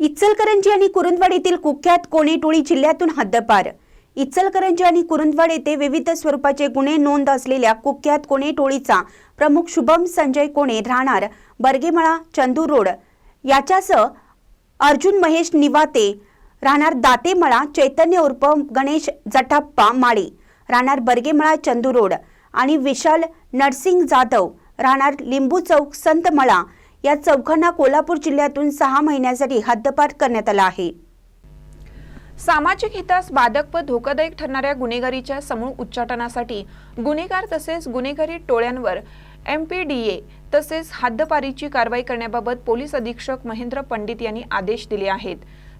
इचलकरंजी आणि कुरुंदवाड कुख्यात कोणे टोळी जिल्ह्यातून हद्दपार. इचलकरंजी आणि कुरुंदवाड येथे विविध स्वरूपाचे गुन्हे नोंद असलेल्या कुख्यात कोणे टोळीचा प्रमुख शुभम संजय कोणे राहणार बर्गेमळा चंदूर रोड. याच्यासह अर्जुन महेश निवाते राहणार दातेमळा चैतन्य उर्फ गणेश जटाप्पा माळे राहणार बर्गेमळा चंदू रोड. आणि विशाल नरसिंग जाधव राहणार लिंबू चौक संतमळा या चौघांना कोल्हापूर जिल्ह्यातून सहा महिन्यासाठी हद्दपार करण्यात आला आहे. सामाजिक हितास बाधक व धोकादायक ठरणाऱ्या गुन्हेगारीच्या समूळ उच्चाटनासाठी गुन्हेगार तसेच गुन्हेगारी टोळ्यांवर एमपीडीए तसेच हद्दपारीची कारवाई करण्याबाबत पोलीस अधीक्षक महेंद्र पंडित यांनी आदेश दिले आहेत.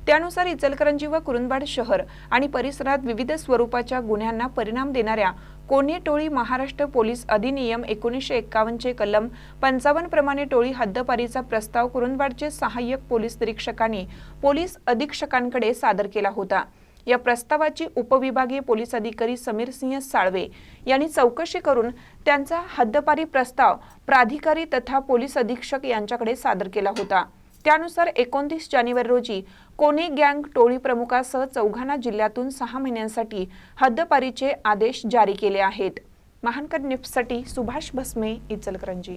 त्यानुसार इचलकरंजी व कुरुंदवाड शहर आणि परिसरात विविध स्वरूपाच्या गुन्ह्यांना परिणाम देणाऱ्या कोणी टोळी महाराष्ट्र पोलीस अधिनियम एकोणीसशे एक्कावन्नचे कलम पंचावन्न प्रमाणे टोळी हद्दपारीचा प्रस्ताव कुरुंदवाडचे सहाय्यक पोलीस निरीक्षकांनी पोलीस अधीक्षकांकडे सादर केला होता. या प्रस्तावाची उपविभागीय पोलीस अधिकारी समीर सिंह साळवे यांनी चौकशी करून त्यांचा हद्दपारी प्रस्ताव प्राधिकारी तथा पोलीस अधीक्षक यांच्याकडे सादर केला होता. त्यानुसार एकोणतीस जानेवारी रोजी कोणे गँग टोळी प्रमुखासह चौघांना जिल्ह्यातून सहा महिन्यांसाठी हद्दपारीचे आदेश जारी केले आहेत. महानकर न्यूजसाठी सुभाष भस्मे इचलकरंजी.